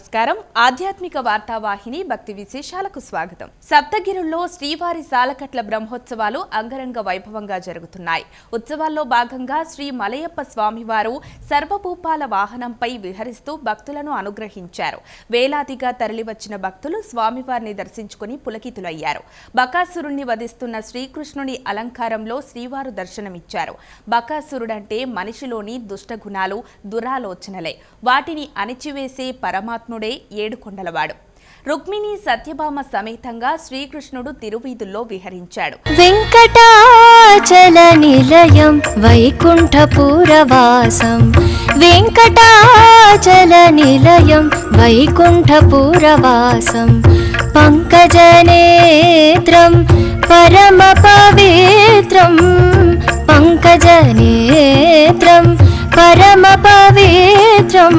నమస్కారం. ఆధ్యాత్మిక వార్తావాహిని భక్తి విశేషాలకు స్వాగతం. సప్తగిరుల్లో శ్రీవారి సాలకట్ల బ్రహ్మోత్సవాలు అంగరంగ వైభవంగా జరుగుతున్నాయి. ఉత్సవాల్లో భాగంగా శ్రీ మలయప్ప స్వామివారు సర్వభూపాల వాహనంపై విహరిస్తూ భక్తులను అనుగ్రహించారు. వేలాదిగా తరలివచ్చిన భక్తులు స్వామివారిని దర్శించుకుని పులకితులయ్యారు. బకాసురుణ్ణి వధిస్తున్న శ్రీకృష్ణుని అలంకారంలో శ్రీవారు దర్శనమిచ్చారు. బకాసురుడంటే మనిషిలోని దుష్టగుణాలు దురాలోచనలే. వాటిని అణిచివేసే పరమాత్మ కృష్ణుడే ఏడుకొండలవాడు. రుక్మిణి సత్యభామ సమేతంగా శ్రీకృష్ణుడు తిరువీధుల్లో విహరించాడు. వెంకటాచల నిలయం వైకుంఠపురవాసం. వెంకటాచల నిలయం వైకుంఠపురవాసం. పంకజనేత్రం పరమ పవిత్రం పంకజనేత్రం పరమ పవిత్రం.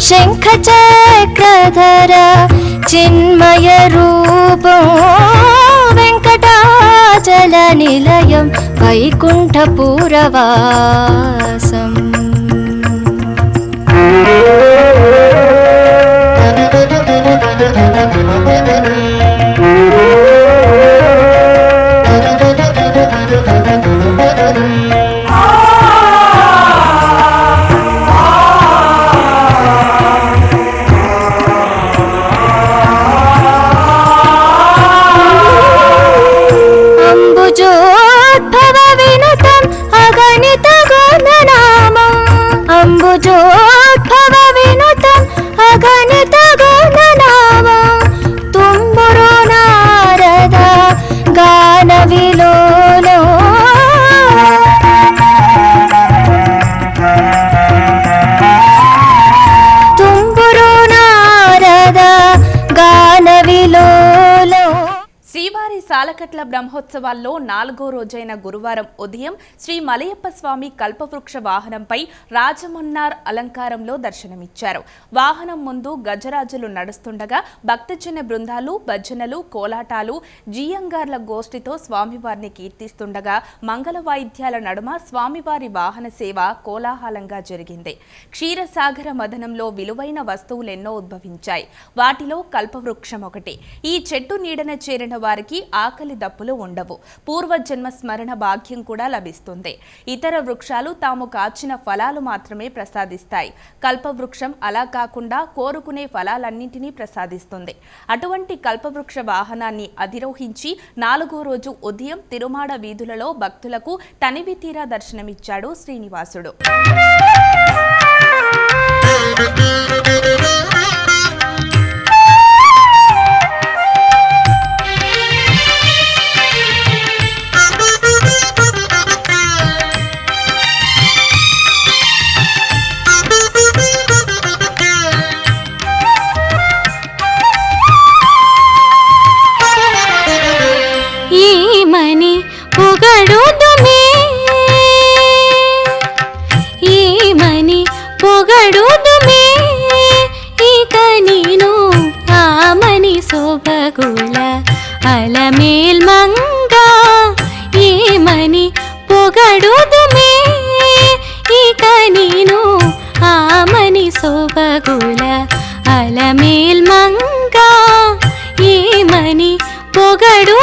శంఖచక్రధర చిన్మయ రూపం. వెంకటాచల నిలయం వైకుంఠపురవాసం శ్రీవారి బ్రహ్మోత్సవాల్లో నాలుగో రోజైన గురువారం ఉదయం శ్రీ మలయప్ప స్వామి కల్పవృక్ష వాహనంపై రాజమన్నార్ అలంకారంలో దర్శనమిచ్చారు. వాహనం ముందు గజరాజులు నడుస్తుండగా భక్తజన బృందాలు భజనలు కోలాటాలు జీయంగార్ల గోష్ఠితో స్వామివారిని కీర్తిస్తుండగా మంగళ వాయిద్యాల నడుమ స్వామివారి వాహన సేవ కోలాహలంగా జరిగింది. క్షీరసాగర మదనంలో విలువైన వస్తువులెన్నో ఉద్భవించాయి. వాటిలో కల్పవృక్షం ఒకటి. ఈ చెట్టు నీడన చేరిన వారికి ఆకలి దప్పులు ఉండవు. పూర్వజన్మ స్మరణ భాగ్యం కూడా లభిస్తుంది. ఇతర వృక్షాలు తాము కాచిన ఫలాలు మాత్రమే ప్రసాదిస్తాయి. కల్పవృక్షం అలా కాకుండా కోరుకునే ఫలాలన్నింటినీ ప్రసాదిస్తుంది. అటువంటి కల్పవృక్ష వాహనాన్ని అధిరోహించి నాలుగో రోజు ఉదయం తిరుమాడ వీధులలో భక్తులకు తనివి తీరా దర్శనమిచ్చాడు శ్రీనివాసుడు. అలమేల్ ఏమని పొగడు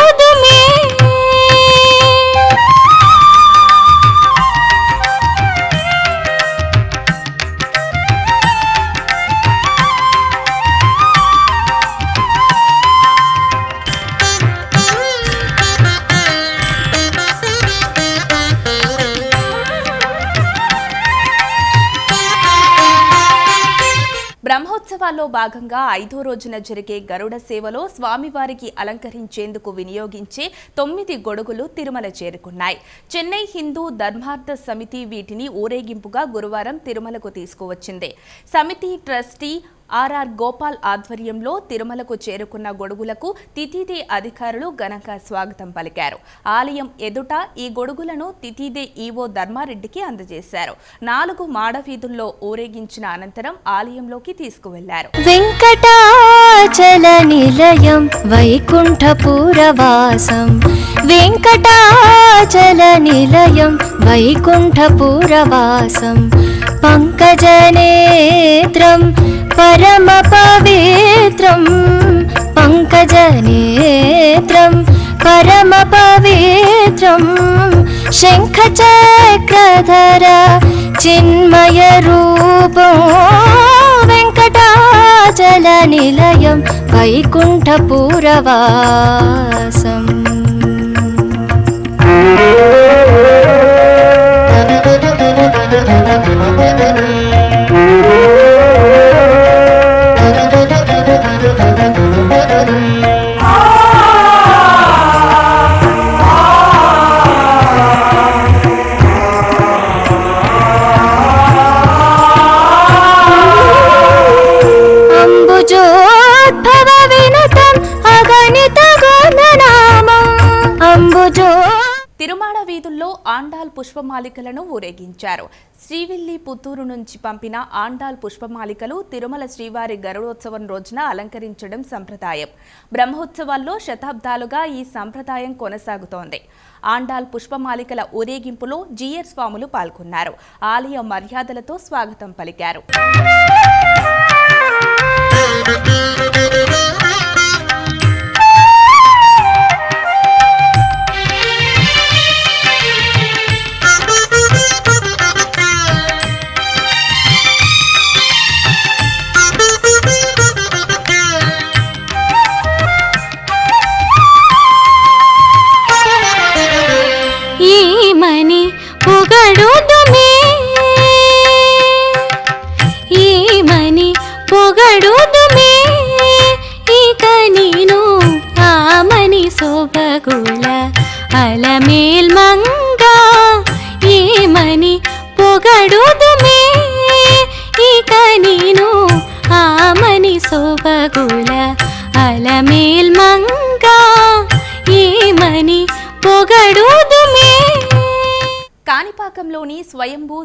ఉత్సవాల్లో భాగంగా ఐదో రోజున జరిగే గరుడ సేవలో స్వామివారికి అలంకరించేందుకు వినియోగించే తొమ్మిది గొడుగులు తిరుమల చేరుకున్నాయి. చెన్నై హిందూ ధర్మార్థ సమితి వీటిని ఊరేగింపుగా గురువారం తిరుమలకు తీసుకువచ్చింది. సమితి ట్రస్టీ ఆర్ఆర్ గోపాల్ ఆధ్వర్యంలో తిరుమలకు చేరుకున్న గొడుగులకు తితిదే అధికారులు ఘనంగా స్వాగతం పలికారు. ఆలయం ఎదుట ఈ గొడుగులను తితిదే ఈవో ధర్మారెడ్డికి అందజేశారు. నాలుగు మాడవీధుల్లో ఊరేగించిన అనంతరం ఆలయంలోకి తీసుకువెళ్ళారు. వెంకటాచల నిలయం వైకుంఠపురవాసం. వెంకటాచల పరమ పవిత్రం పంకజనేత్రం. పరమ పవిత్రం శంఖచక్రధర చిన్మయ రూపం. వెంకటాచల నిలయం వైకుంఠపురవాసం పుష్పమాలికలను ఊరేగించారు. శ్రీవిల్లి పుత్తూరు నుంచి పంపిన ఆండాల్ పుష్పమాలికలు తిరుమల శ్రీవారి గరుడోత్సవం రోజున అలంకరించడం సంప్రదాయం. బ్రహ్మోత్సవాల్లో శతాబ్దాలుగా ఈ సంప్రదాయం కొనసాగుతోంది. ఆండాల్ పుష్పమాలికల ఊరేగింపులో జీఎర్ స్వాములు పాల్గొన్నారు. ఆలయ మర్యాదలతో స్వాగతం పలికారు. me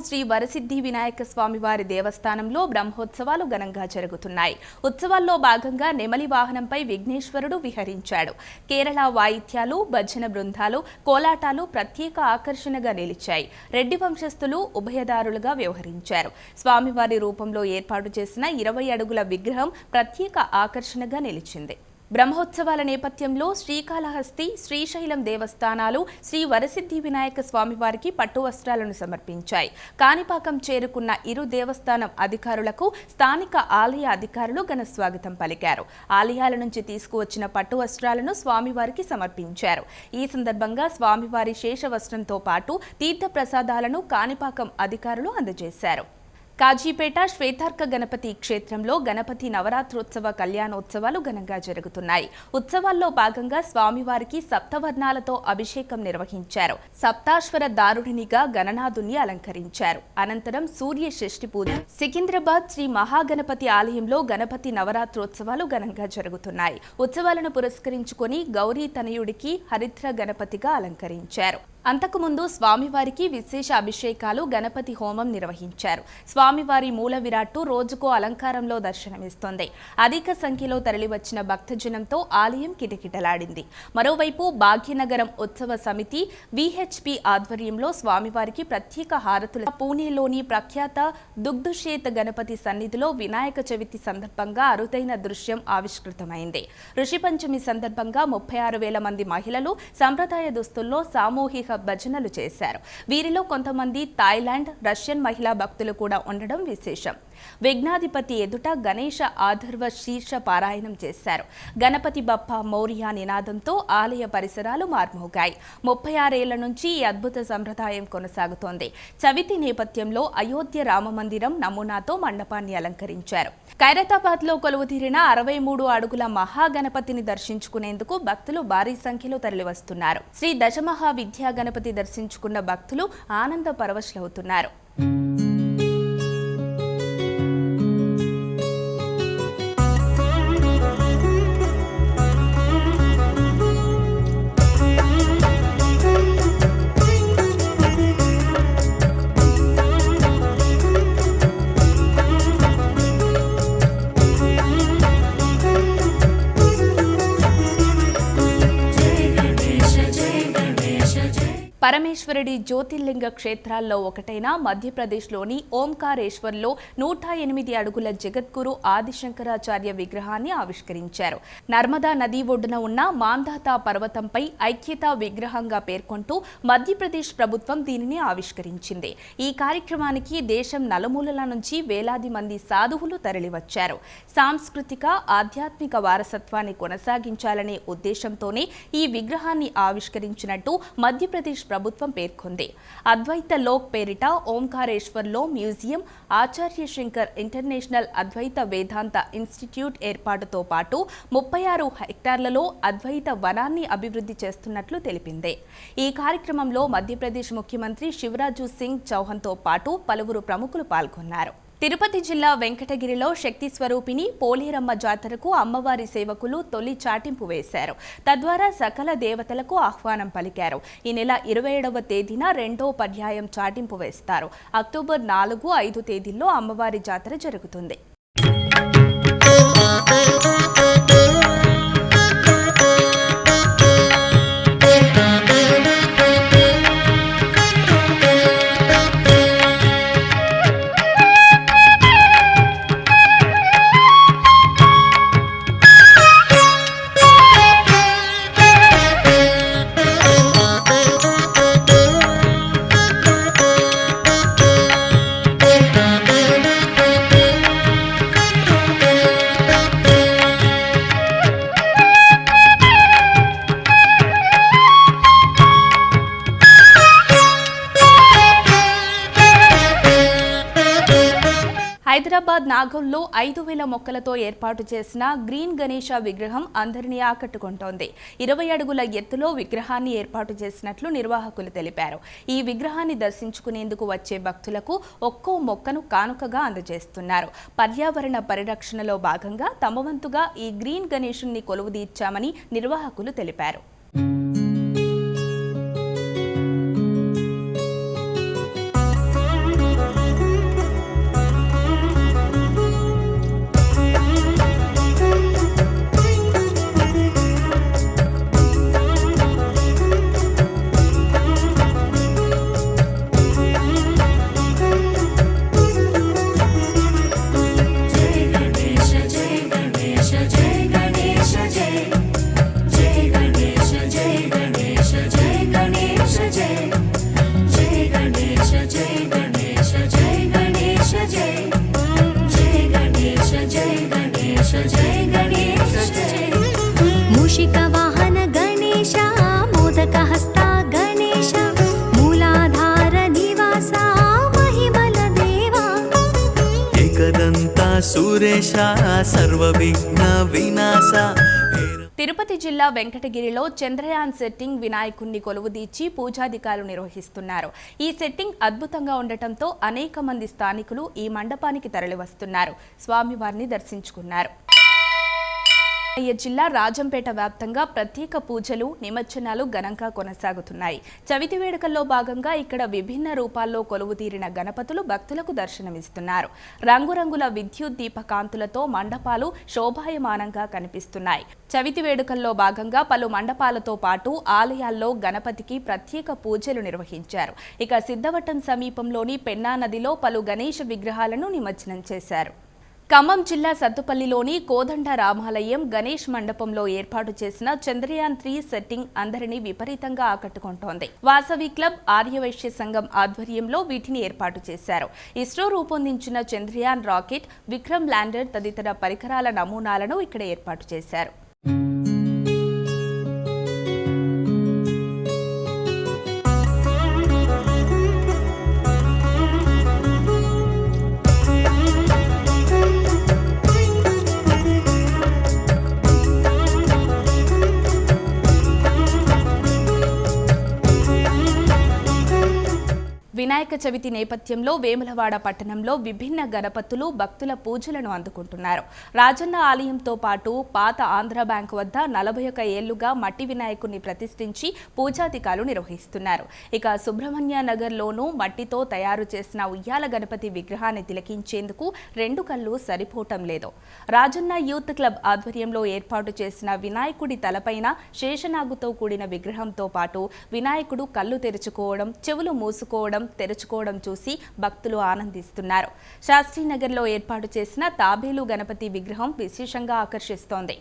శ్రీ వరసిద్ధి వినాయక స్వామివారి దేవస్థానంలో బ్రహ్మోత్సవాలు ఘనంగా జరుగుతున్నాయి. ఉత్సవాల్లో భాగంగా నెమలి వాహనంపై విఘ్నేశ్వరుడు విహరించాడు. కేరళ వాయిద్యాలు భజన బృందాలు కోలాటాలు ప్రత్యేక ఆకర్షణగా నిలిచాయి. రెడ్డి వంశస్థులు ఉభయదారులుగా వ్యవహరించారు. స్వామివారి రూపంలో ఏర్పాటు చేసిన ఇరవై అడుగుల విగ్రహం ప్రత్యేక ఆకర్షణగా నిలిచింది. బ్రహ్మోత్సవాల నేపథ్యంలో శ్రీకాళహస్తి శ్రీశైలం దేవస్థానాలు శ్రీ వరసిద్ధి వినాయక స్వామివారికి పట్టు వస్త్రాలను సమర్పించాయి. కాణిపాకం చేరుకున్న ఇరు దేవస్థానం అధికారులకు స్థానిక ఆలయ అధికారులు ఘన స్వాగతం పలికారు. ఆలయాల నుంచి తీసుకువచ్చిన పట్టు వస్త్రాలను స్వామివారికి సమర్పించారు. ఈ సందర్భంగా స్వామివారి శేష వస్త్రంతో పాటు తీర్థ ప్రసాదాలను కాణిపాకం అధికారులు అందజేశారు. కాజీపేట శ్వేతార్క గణపతి క్షేత్రంలో గణపతి నవరాత్రోత్సవ కళ్యాణోత్సవాలు ఘనంగా జరుగుతున్నాయి. ఉత్సవాల్లో భాగంగా స్వామివారికి సప్తవర్ణాలతో అభిషేకం నిర్వహించారు. సప్తాశ్వర దారుడినిగా గణనాథుని అలంకరించారు. అనంతరం సూర్య షష్ఠి పూజ. సికింద్రాబాద్ శ్రీ మహాగణపతి ఆలయంలో గణపతి నవరాత్రోత్సవాలు ఘనంగా జరుగుతున్నాయి. ఉత్సవాలను పురస్కరించుకొని గౌరీ తనయుడికి హరిద్ర గణపతిగా అలంకరించారు. అంతకుముందు స్వామివారికి విశేష అభిషేకాలు గణపతి హోమం నిర్వహించారు. స్వామివారి మూల విరాట్టు రోజుకో అలంకారంలో దర్శనమిస్తోంది. అధిక సంఖ్యలో తరలివచ్చిన భక్తజనంతో ఆలయం కిటకిటలాడింది. మరోవైపు భాగ్యనగరం ఉత్సవ సమితి విహెచ్పి ఆధ్వర్యంలో స్వామివారికి ప్రత్యేక హారతులు పూణేలోని ప్రఖ్యాత దుగ్ధుషేత గణపతి సన్నిధిలో వినాయక చవితి సందర్భంగా అరుదైన దృశ్యం ఆవిష్కృతమైంది. ఋషి పంచమి సందర్భంగా ముప్పై ఆరు వేల మంది మహిళలు సంప్రదాయ దుస్తుల్లో సామూహిక భజనలు చేశారు. వీరిలో కొంతమంది థాయిలాండ్ రష్యన్ మహిళా భక్తులు కూడా ఉండడం విశేషం. విఘ్నాధిపతి ఎదుట గణేష ఆధర్వ శీర్ష పారాయణం చేశారు. గణపతి బప్ప మౌర్య నినాదంతో ఆలయ పరిసరాలు మార్మోగాయి. ముప్పై ఆరేళ్ళ నుంచి ఈ అద్భుత సంప్రదాయం కొనసాగుతోంది. చవితి నేపథ్యంలో అయోధ్య రామ మందిరం నమూనాతో మండపాన్ని అలంకరించారు. ఖైరతాబాద్లో కొలువుతీరిన అరవై మూడు అడుగుల మహాగణపతిని దర్శించుకునేందుకు భక్తులు భారీ సంఖ్యలో తరలివస్తున్నారు. శ్రీ దశమహా విద్యా గణపతి దర్శించుకున్న భక్తులు ఆనంద పరవశులవుతున్నారు. ఓంకారేశ్వరుడి జ్యోతిర్లింగ క్షేత్రాల్లో ఒకటైన మధ్యప్రదేశ్లోని ఓంకారేశ్వర్లో నూట ఎనిమిది అడుగుల జగద్గురు ఆదిశంకరాచార్య విగ్రహాన్ని ఆవిష్కరించారు. నర్మదా నది ఒడ్డున ఉన్న మాంధాత పర్వతంపై ఐక్యతా విగ్రహంగా పేర్కొంటూ మధ్యప్రదేశ్ ప్రభుత్వం దీనిని ఆవిష్కరించింది. ఈ కార్యక్రమానికి దేశం నలుమూలల నుంచి వేలాది మంది సాధువులు తరలివచ్చారు. సాంస్కృతిక ఆధ్యాత్మిక వారసత్వాన్ని కొనసాగించాలనే ఉద్దేశంతోనే ఈ విగ్రహాన్ని ఆవిష్కరించినట్టు మధ్యప్రదేశ్ ప్రభుత్వం పేర్కొంది. అద్వైత లోక్ పేరిట ఓంకారేశ్వర్లో museum Acharya Shankar international Advaita Vedanta institute ఏర్పాటుతో పాటు ముప్పై ఆరు హెక్టార్లలో అద్వైత వనాన్ని అభివృద్ధి చేస్తున్నట్లు తెలిపింది. ఈ కార్యక్రమంలో మధ్యప్రదేశ్ ముఖ్యమంత్రి శివరాజు సింగ్ చౌహాన్తో పాటు పలువురు ప్రముఖులు పాల్గొన్నారు. తిరుపతి జిల్లా వెంకటగిరిలో శక్తి స్వరూపిణి పోలేరమ్మ జాతరకు అమ్మవారి సేవకులు తొలి చాటింపు వేశారు. తద్వారా సకల దేవతలకు ఆహ్వానం పలికారు. ఈ నెల ఇరవై ఏడవ తేదీన రెండో పర్యాయం చాటింపు వేస్తారు. అక్టోబర్ నాలుగు ఐదు తేదీల్లో అమ్మవారి జాతర జరుగుతుంది. హైదరాబాద్ నాగంలో ఐదు వేల మొక్కలతో ఏర్పాటు చేసిన గ్రీన్ గణేష విగ్రహం అందరినీ ఆకట్టుకుంటోంది. ఇరవై అడుగుల ఎత్తులో విగ్రహాన్ని ఏర్పాటు చేసినట్లు నిర్వాహకులు తెలిపారు. ఈ విగ్రహాన్ని దర్శించుకునేందుకు వచ్చే భక్తులకు ఒక్కో మొక్కను కానుకగా అందజేస్తున్నారు. పర్యావరణ పరిరక్షణలో భాగంగా తమ వంతుగా ఈ గ్రీన్ గణేషుణ్ణి కొలువుదీర్చామని నిర్వాహకులు తెలిపారు. తిరుపతి జిల్లా వెంకటగిరిలో చంద్రయాన్ సెట్టింగ్ వినాయకుణ్ణి కొలువుదీర్చి పూజాధికారులు నిర్వహిస్తున్నారు. ఈ సెట్టింగ్ అద్భుతంగా ఉండటంతో అనేక మంది స్థానికులు ఈ మండపానికి తరలివస్తున్నారు. స్వామివారిని దర్శించుకున్నారు. అయ్య జిల్లా రాజంపేట వ్యాప్తంగా ప్రత్యేక పూజలు నిమజ్జనాలు ఘనంగా కొనసాగుతున్నాయి. చవితి వేడుకల్లో భాగంగా ఇక్కడ విభిన్న రూపాల్లో కొలువుతీరిన గణపతులు భక్తులకు దర్శనమిస్తున్నారు. రంగురంగుల విద్యుత్ దీపకాంతులతో మండపాలు శోభాయమానంగా కనిపిస్తున్నాయి. చవితి వేడుకల్లో భాగంగా పలు మండపాలతో పాటు ఆలయాల్లో గణపతికి ప్రత్యేక పూజలు నిర్వహించారు. ఇక సిద్ధవటం సమీపంలోని పెన్నా నదిలో పలు గణేష విగ్రహాలను నిమజ్జనం చేశారు. ఖమ్మం జిల్లా సత్తుపల్లిలోని కోదండ రామాలయం గణేష్ మండపంలో ఏర్పాటు చేసిన చంద్రయాన్ త్రీ సెట్టింగ్ అందరినీ విపరీతంగా ఆకట్టుకుంటోంది. వాసవి క్లబ్ ఆర్యవైశ్య సంఘం ఆధ్వర్యంలో వీటిని ఏర్పాటు చేశారు. ఇస్రో రూపొందించిన చంద్రయాన్ రాకెట్ విక్రమ్ ల్యాండర్ తదితర పరికరాల నమూనాలను ఇక్కడ ఏర్పాటు చేశారు. వినాయక చవితి నేపథ్యంలో వేములవాడ పట్టణంలో విభిన్న గణపతులు భక్తుల పూజలను అందుకుంటున్నారు. రాజన్న ఆలయంతో పాటు పాత ఆంధ్ర బ్యాంకు వద్ద నలభై ఒక ఏళ్ళుగా మట్టి వినాయకుడిని ప్రతిష్ఠించి పూజాధికారులు నిర్వహిస్తున్నారు. ఇక సుబ్రహ్మణ్య నగర్లోనూ మట్టితో తయారు చేసిన ఉయ్యాల గణపతి విగ్రహాన్ని తిలకించేందుకు రెండు కళ్ళు సరిపోవటం లేదు. రాజన్న యూత్ క్లబ్ ఆధ్వర్యంలో ఏర్పాటు చేసిన వినాయకుడి తలపైన శేషనాగుతో కూడిన విగ్రహంతో పాటు వినాయకుడు కళ్ళు తెరుచుకోవడం చెవులు మూసుకోవడం తెరుచుకోవడం చూసి భక్తులు ఆనందిస్తున్నారు. శాస్త్రీనగర్లో ఏర్పాటు చేసిన తాబేలు గణపతి విగ్రహం విశేషంగా ఆకర్షిస్తోంది.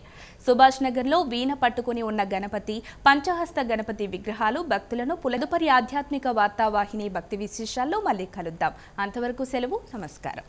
సుభాష్ నగర్లో వీణ పట్టుకుని ఉన్న గణపతి పంచహస్త గణపతి విగ్రహాలు భక్తులను పులదుపరి ఆధ్యాత్మిక వార్తావాహిని భక్తి విశేషాల్లో మళ్ళీ కలుద్దాం. అంతవరకు సెలవు నమస్కారం.